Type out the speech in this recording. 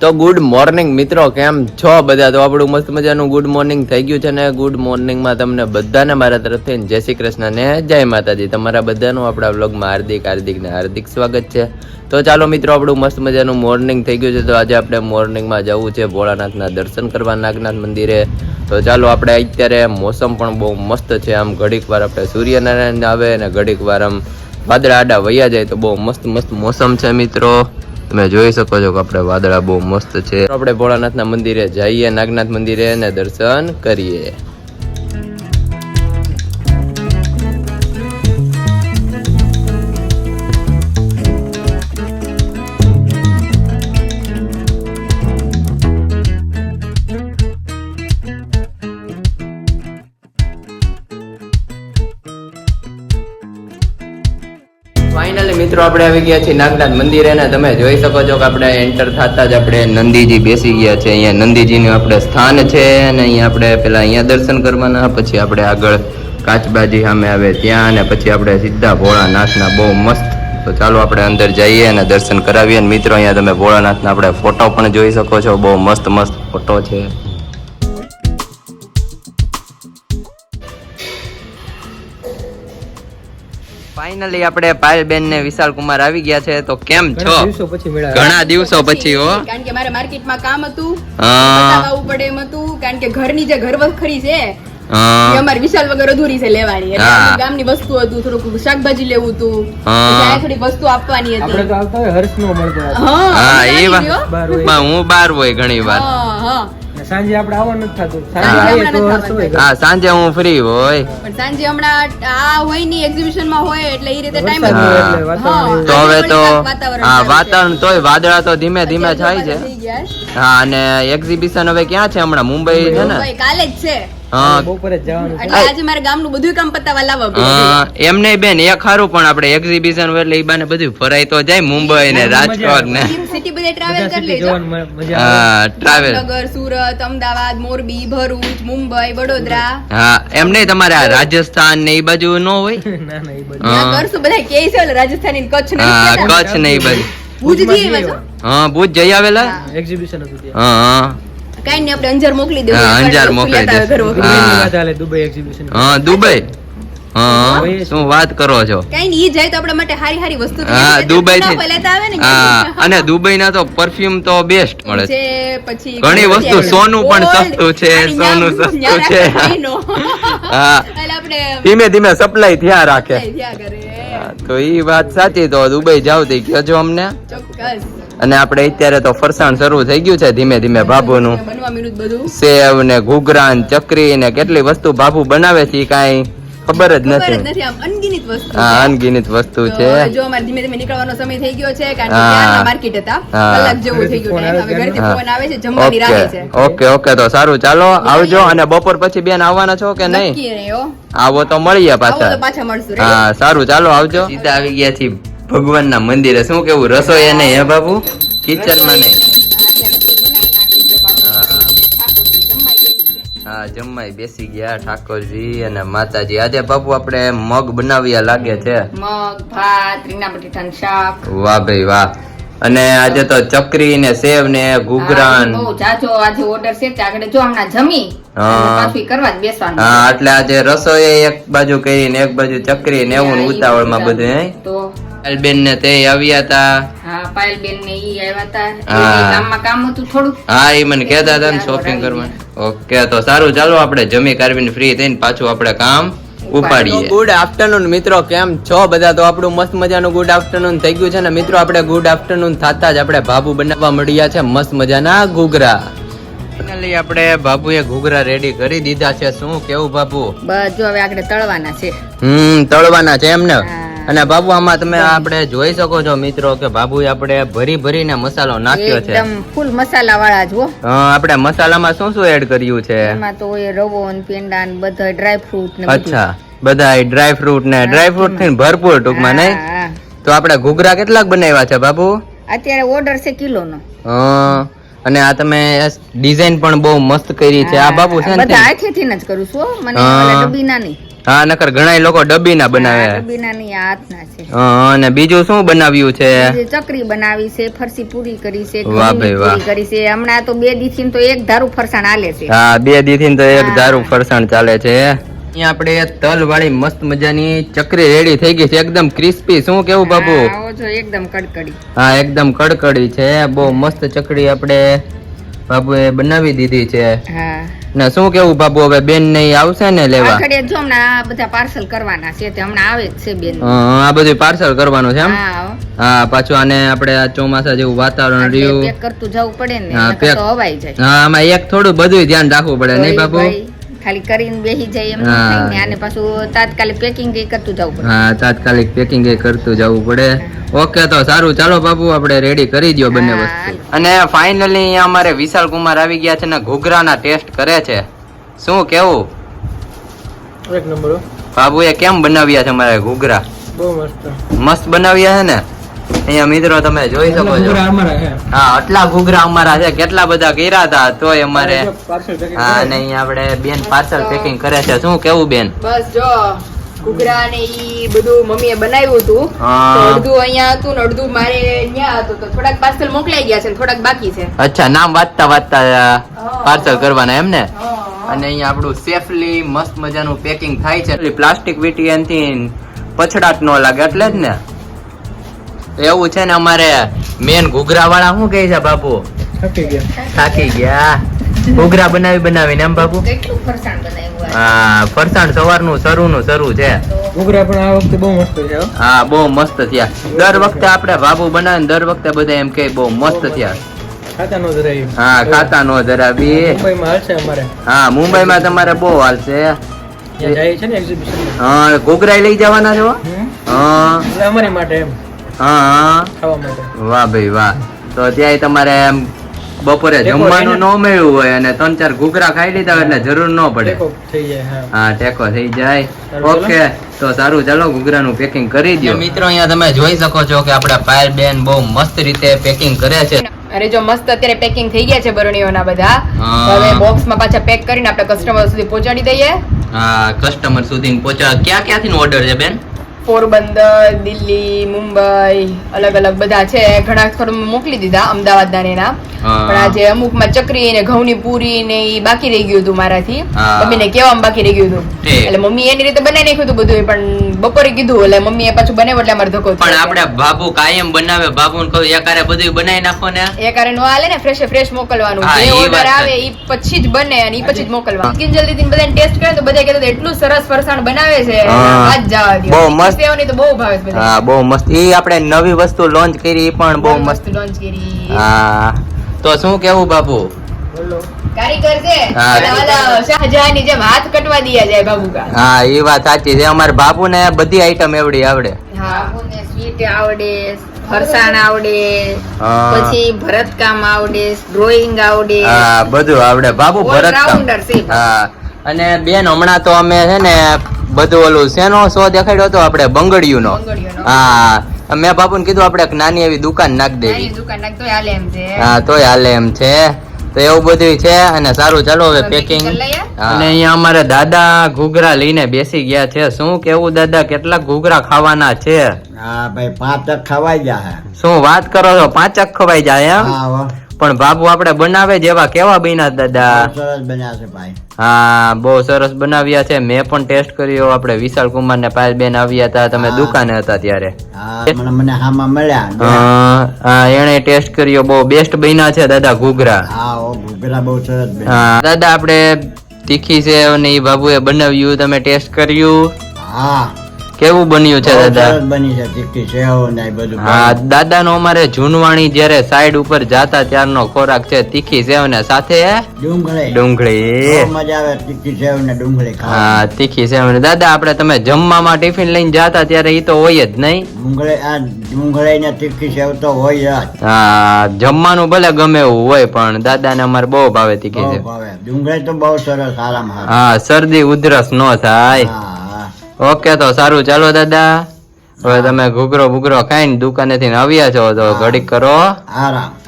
તો good morning મિત્રો, કેમ છો બધા? તો આપણું મસ્ત મજાનું ગુડ મોર્નિંગ થઈ ગયું છે ને ગુડ મોર્નિંગમાં તમને બધાને મારા તરફથી જય શ્રી કૃષ્ણ ને જય માતાજી. તમારા બધાનું આપણા વ્લોગમાં હાર્દિક હાર્દિક ને હાર્દિક સ્વાગત છે. તો ચાલો મિત્રો, આપણું મસ્ત મજાનું મોર્નિંગ થઈ ગયું છે. તો આજે આપણે મોર્નિંગમાં જવું છે ભોળાનાથના દર્શન કરવા નાગનાથ મંદિરે. તો ચાલો આપણે અત્યારે મોસમ પણ બહુ મસ્ત છે. આમ ઘડીક વાર આપણે સૂર્યનારાયણ આવે અને ઘડીક વાર આમ વાદળા આડા વૈયા જાય તો બહુ મસ્ત મસ્ત મોસમ છે મિત્રો. તમે જોઈ શકો છો કે આપણે વાદળા બહુ મસ્ત છે. આપણે ભોળાનાથના મંદિરે જઈએ, નાગનાથ મંદિરે અને દર્શન કરીએ. મિત્રો, આપણે આવી ગયા છીએ નાગનાથ મંદિરે ને તમે જોઈ શકો છો કે આપણે એન્ટર થતા જ આપણે નંદીજી બેસી ગયા છે. અહીંયા નંદીજીનું આપણે સ્થાન છે અને અહીંયા આપણે પેલા અહીંયા દર્શન કરવાના, પછી આપણે આગળ કાચબાજી સામે આવે ત્યાં અને પછી આપણે સીધા ભોળાનાથના બહુ મસ્ત. તો ચાલો આપણે અંદર જઈએ અને દર્શન કરાવીએ. અને મિત્રો, અહીંયા તમે ભોળાનાથના આપણે ફોટો પણ જોઈ શકો છો. બહુ મસ્ત મસ્ત ફોટો છે. ફાઇનલી આપણે પાયલબેન ને વિશાલ કુમાર આવી ગયા છે તો કેમ છો? ઘણા દિવસો પછી હો. કારણ કે મારે માર્કેટમાં કામ હતું બતાવવું પડે એમ હતું કારણ કે ઘરની જે ઘર વખરી છે અમારી અમારે વિશાલ વગર અધૂરી છે લેવાની. એટલે. ગામની વસ્તુ હતું થોડુંક શાકભાજી લેવું હતું ત્યાં થોડી વસ્તુ આપવાની આપણે હતી. તો આવતા હોય હર્ષ નો મળતો હા હા એ વાત. હું બાર હોય ઘણી વાર. સાંજે આપણે આવવાનું નથી થતું. સાંજે સાંજે આવીએ તો હર્ષ હા સાંજે હું ફ્રી હોય. પણ સાંજે હમણાં આ હોયની એક્ઝિબિશનમાં હોય એટલે એ રીતે ટાઈમ તો હવે તો હા વાતાવરણ તોય વાદળા તો ધીમે ધીમે થાય છે. હા અને એક્ઝિબિશન હવે ક્યાં છે હમણાં? મુંબઈ છે ને? કાલે જ છે. હા. બપોરે જ જવાનું છે. એટલે આજે મારે ગામનું બધું કામ પતાવવા લાવવા પડ્યું. હા, એમ નહીં બેન એ ખારું પણ આપણે એક્ઝિબિશન એટલે બાને બધું ફરાય. તો જાય મુંબઈ ને રાજકોટ ને. ટ્રાવેલ બધા કરી city લેજો. જોવાનું મ- મજા આવે. હા ટ્રાવેલ જામનગર સુરત અમદાવાદ મોરબી ભરૂચ મુંબઈ વડોદરા. હા એમ નહીં તમારે રાજસ્થાન ને એ બાજુ નો હોય? ના ના એ બધું હા. ત્યાં કરશું બધા કે છે ઓલા રાજસ્થાની કચ્છ ને કચ્છ ને એ બાજુ. ભુજ જઈ આવેલા એક્ઝિબિશન હતું હા હા. કાંઈ નહીં આપણે અંજાર મોકલી દેવું. હા, અંજાર મોકલી વખરી. હા. ચાલે દુબઈ એક્ઝિબિશન હા દુબઈ. હા શું વાત કરો છો? કાંઈ નહીં જાય તો આપણા માટે હારી હારી વસ્તુ હા દુબઈ થી લેતા આવે ને હા અને દુબઈ ના તો પરફ્યુમ તો બેસ્ટ મળે. છે પછી ઘણી વસ્તુ, સોનું પણ સસ્તું છે, સોનું સસ્તું છે. હા. એટલે આપણે ધીમે ધીમે સપ્લાય થયા રાખે. થયા કરે. તો ઈ વાત સાચી તો દુબઈ જાવ તે કહેજો અમને. અને આપણે અત્યારે તો ફરસાણ શરૂ થઈ ગયું છે ધીમે ધીમે બધું. સેવ ને ઘૂઘરા ને ચકરી ને કેટલી વસ્તુ બાબુ બનાવે છે કાંઈ? ખબર જ નથી. અનગિનિત વસ્તુ હા છે. અનગિનિત વસ્તુ છે. જો અમારે ધીમે ધીમે નીકળવાનો સમય થઈ ગયો છે કારણ કે માર્કેટ હતા. કલાક જેવું થઈ ગયું હવે ઘરેથી ફોન આવે છે જમવાની રાહે છે. ઓકે ઓકે તો સારું. ચાલો આવજો અને બપોર પછી બેન આવવાના છો કે નહીં. આવો તો મળીએ પાછા. પાછા મળશું હા સારું ચાલો આવજો. સીધા આવી ગયા છીએ ભગવાન ના મંદિરે. શું કેવું રસોઈ નહીં હે બાબુ? કિચનમાં નહીં. હા જમવાય બેસી ગયા ઠાકોરજી અને માતાજી. આજે બાપુ આપણે મગ બનાવ્યા લાગે છે. મગ ભાત રીંગણા બટેટાનું શાક. વાહ ભાઈ વાહ. અને આજે તો ચકરી ને સેવ ને ઘૂઘરાન. બહુ જાજો આજે ઓર્ડર છે આગળ જો હમણાં જમી હા. અને પાછું ઈ કરવા જ બેસવાનું. હા એટલે આજે રસોઈ એક બાજુ કરીને એક બાજુ ચકરી ને એવું ને ઉતાવળમાં બધું બધું તો બેન ને તે આવ્યા હતા હા પાયલબેન ને ઈ આવ્યા હતા ગામમાં કામ હતું થોડું. હા ઈ મને કહેતા હતા ને શોપિંગ કરવા. ઓકે તો સારું ચાલો આપણે જમી કારવીને ફ્રી થઈને પાછું આપણે કામ ઉપાડીએ. ગુડ આફ્ટરનૂન મિત્રો. કેમ છો બધા? તો આપણું મસ્ત મજાનું ગુડ આફ્ટરનૂન થઈ ગયું છે ને મિત્રો આપણે ગુડ આફ્ટરનૂન થતા જ આપણે ભાભુ બનાવવા મળ્યા છે મસ્ત મજાના ઘૂઘરા. ફાઇનલી આપણે બાબુએ ઘૂઘરા રેડી કરી દીધા છે. શું કેવું બાબુ બસ જો હવે આપણે તળવાના છે. હમ તળવાના છે એમ ને હા. અને બાબુ આમાં તમે આપણે જોઈ શકો છો મિત્રો કે બાબુ આપણે ભરી ભરીને મસાલો નાખ્યો છે. એકદમ ફૂલ મસાલા વાળા જો આપણે મસાલામાં શું શું એડ કર્યું છે? એમાં તો એ રવો ને પેંડા ને બધા ડ્રાય ફ્રૂટ ને અચ્છા બધા ડ્રાય ફ્રૂટ ને ડ્રાય ફ્રૂટથી ભરપૂર ટૂંકમાં નહીં. તો આપણે ઘૂઘરા કેટલાક બનાવ્યા છે બાબુ? અત્યારે ઓર્ડર છે કિલો નો હા, અને આ તમે ડિઝાઇન પણ બહુ મસ્ત કરી છે. આ બાબુ છે ને બધા હાથેથી જ કરું છું મને ડબ્બી નહીં હા નકર ઘણા લોકો ડબ્બી ના બનાવે. હાથના છે. હા, અને બીજું શું બનાવ્યું છે? ચકરી બનાવી છે ફરસી પૂરી કરી છે વાહ ભાઈ વાહ. કરી છે. હમણાં તો બે દીથી તો એક ધારું ફરસાણ હાલે છે. હા બે દીથી તો એક ધારું ફરસાણ ચાલે છે. અહીંયા આપણે તલ વાળી મસ્ત મજાની ચકરી રેડી થઈ ગઈ છે. એકદમ ક્રિસ્પી શું કેવું બાબુ એકદમ કડકડી. હા એકદમ કડકડી છે. બહુ મસ્ત ચકરી આપણે બાબુએ બનાવી દીધી છે. હા. ને શું કેવું બાબુ હવે બેન નહીં આવશે ને લેવા? આખડે જો હમણાં આ બધા પાર્સલ કરવાના છે તે હમણાં આવે જ છે બેન. હા, આ બધું પાર્સલ કરવાનું છે એમ? હા હા. પાછું આને આપણે આ ચોમાસા જેવું વાતાવરણ રહ્યું. પેક કરતું જવું પડે ને હા, તો હવાઈ જાય. હા આમાં એક થોડું બધું ધ્યાન રાખવું પડે નહીં બાબુ ખાલી કરીને બેસી જાય એમ નહીં હા. ને આને પાછું તાત્કાલિક પેકિંગ કરતું જવું પડે. હા તાત્કાલિક પેકિંગ એ કરતું જવું પડે. ઓકે તો સારું. ચાલો બાબુ આપણે રેડી કરી દો બંને વસ્તુ. અને ફાઇનલી અહીંયા અમારે વિશાલ કુમાર આવી ગયા છે ને ઘૂઘરાના ટેસ્ટ કરે છે. શું કેવું? એક નંબર. બાબુએ કેમ બનાવ્યા છે અમારે ઘૂઘરા? બહુ મસ્ત. મસ્ત બનાવ્યા છે ને? અહીંયા મિત્રો તમે જોઈ શકો છો. હા આટલા ઘૂઘરા અમારા છે. કેટલા બધા કર્યા હતા તોય અમારે હા અને અહીંયા આપણે બેન પાર્સલ પેકિંગ કરે છે. શું કેવું બેન? બસ જો ઘૂઘરા ને ઈ બધું મમ્મીએ બનાવ્યું હતું. અડધું અહીંયા હતું ને અડધું મારે અહીંયા હતું. તો થોડાક પાર્સલ મોકલાઈ ગયા છે ને થોડાક બાકી છે. અચ્છા નામ વાંચતા વાંચતા પાર્સલ કરવાના એમ ને? અને અહીંયા આપણું સેફલી મસ્ત મજાનું પેકિંગ થાય છે. પ્લાસ્ટિક વીટી એનથી પછડાટ ન લાગે એટલે જ ને? એવું છે ને અમારે મેન ઘૂઘરા વાળા શું કહે છે બાપુ? થાકી ગયા. ઘૂઘરા બનાવી બનાવીને એમ બાપુ? કેટલું ફરસાણ બનાવ્યું આ. હા ફરસાણ સવારનું શરૂ નું શરૂ છે. ઘૂઘરા પણ આ વખતે બહુ મસ્ત છે હા. બહુ મસ્ત થયા. દર વખતે આપણે બાબુ બનાવે દર વખતે બધા એમ કે બહુ મસ્ત થયા. હા ખાતા નો ધરાવી હા મુંબઈમાં તમારે બહુ હાલશે. છે હા ઘૂઘરા લઈ જવાના છો? હા. અમારી માટે એમ. હા. ખાવા માટે. વાહ ભાઈ વાહ. તો ત્યાંય તમારે એમ બપોરે જમવાનું. ન? મળ્યું હોય અને ત્રણ ચાર ઘૂઘરા ખાઈ લીધા હોય એટલે જરૂર ન પડે. ટેકો થઈ જાય હા. હા ટેકો થઈ જાય. ઓકે તો સારું ચાલો ઘૂઘરાનું પેકિંગ કરી દો મિત્રો અહીંયા તમે જોઈ શકો છો કે આપણા પાયલ બેન બહુ મસ્ત રીતે પેકિંગ કરે છે. અરે જો મસ્ત અત્યારે પેકિંગ થઈ ગયા છે બરણીઓના બધા. હવે બોક્સમાં પાછા પેક કરીને આપણે કસ્ટમર સુધી પહોંચાડી દઈએ. હા કસ્ટમર સુધી પહોંચા ક્યાં ક્યાંથી ઓર્ડર છે બેન? પોરબંદર દિલ્હી મુંબઈ અલગ અલગ બધા છે. ઘણા સ્થળો મોકલી દીધા અમદાવાદ ના. એના પણ આજે અમુકમાં ચકરી ને ઘઉંની પૂરી ને એ બાકી રહી ગયું હતું મારાથી. મમ્મીને કહેવામાં બાકી રહી ગયું હતું. એટલે મમ્મી એની રીતે બનાવી નાખ્યું હતું બધું પણ બપોરે કીધું એટલે મમ્મી એ પાછું બનાવ્યું એટલે અમારે ધક્કો પણ આપણે બાબુ કાયમ બનાવે બાબુ ને કહ્યું એકારે બધું બનાવી નાખો ને. એકારે નો હાલે ને ફ્રેશ ફ્રેશ મોકલવાનું. જે ઓર્ડર આવે એ પછી જ બને અને એ પછી જ મોકલવાનું. સ્કિન જલ્દી થી બધાને ટેસ્ટ કરે તો બધા કહેતા એટલું સરસ ફરસાણ બનાવે છે. આજ જવા દ્યો. બહુ મસ્ત. સેવની તો બહુ ભાવે છે હા બહુ મસ્ત. એ આપણે નવી વસ્તુ લોન્ચ કરી એ પણ બહુ મસ્ત. લોન્ચ કરી. હા. તો શું કેવું બાપુ? બોલો કારીગર છે? હા. અને ઓલા શાહજહાંની જેમ હાથ કટવા દિયા જાય બાબુકા હા એ વાત સાચી છે. અમારા બાપુ બધી આઈટમ એવડી આવડે. હા બાબુને સ્વીટ આવડે ફરસાણ આવડે પછી ભરતકામ આવડે ડ્રોઈંગ આવડે. હા બધું આવડે. બાબુ All ભરત કામ. હા. અને બેન હમણાં તો અમે છે ને બધું ઓલું શેનો શો દેખાડ્યો હતો? આપણે બંગડિયું નો હા. મેં બાપુ ને કીધું આપણે નાની એવી દુકાન નાખી દેવી. હા તોય હાલે એમ છે. તો એવું બધું છે અને સારું ચાલો હવે પેકિંગ? અને અહીંયા અમારે દાદા ઘૂઘરા લઈને બેસી ગયા છે. શું કેવું દાદા કેટલા ઘૂઘરા ખાવાના છે? હા ભાઈ પાંચ તક ખવાઈ જાય શું વાત કરો છો? પાંચક ખવાઈ જાય એમ. પણ બાબુ આપણે બનાવે જેવા કેવા બન્યા દાદા? સરસ બન્યા છે ભાઈ. હા બહુ સરસ બનાવ્યા છે. મેં પણ ટેસ્ટ કર્યો. આપણે વિશાલ કુમાર ને પાયલ બેન આવ્યા હતા. તમે દુકાને હતા ત્યારે. હા મને હામાં મળ્યા. એણે ટેસ્ટ કર્યો. બહુ બેસ્ટ બન્યા છે દાદા ઘૂઘરા. હા ઘૂઘરા બહુ સરસ દાદા આપણે તીખી છે અને એ બાબુએ બનાવ્યું. તમે ટેસ્ટ કર્યું? હા. કેવું બન્યું છે દાદા? બની છે તીખી સેવ ને બધું હા દાદાનો અમારે જૂનવાણી જ્યારે સાઈડ ઉપર જાતા ત્યારનો ખોરાક છે તીખી સેવ ને સાથે ડુંગળી. ડુંગળી. મજા આવે તીખી સેવ ને ડુંગળી હા તીખી સેવ ને દાદા આપણે તમે જમવામાં ટિફિન લઈને જાતા ત્યારે ઈ તો હોય જ નહીં. ડુંગળી આ ડુંગળી ને તીખી સેવ તો હોય જ. હા જમવાનું ભલે ગમે એવું હોય પણ દાદાને અમારે બહુ ભાવે તીખી સેવ. ડુંગળી તો બહુ સરસ આરામ હા શરદી ઉધરસ નો થાય. ઓકે તો સારું. ચાલો દાદા. હવે તમે ઘૂઘરો બુઘરો ખાઈને દુકાનેથી આવ્યા છો તો ઘડીક કરો. આરામ.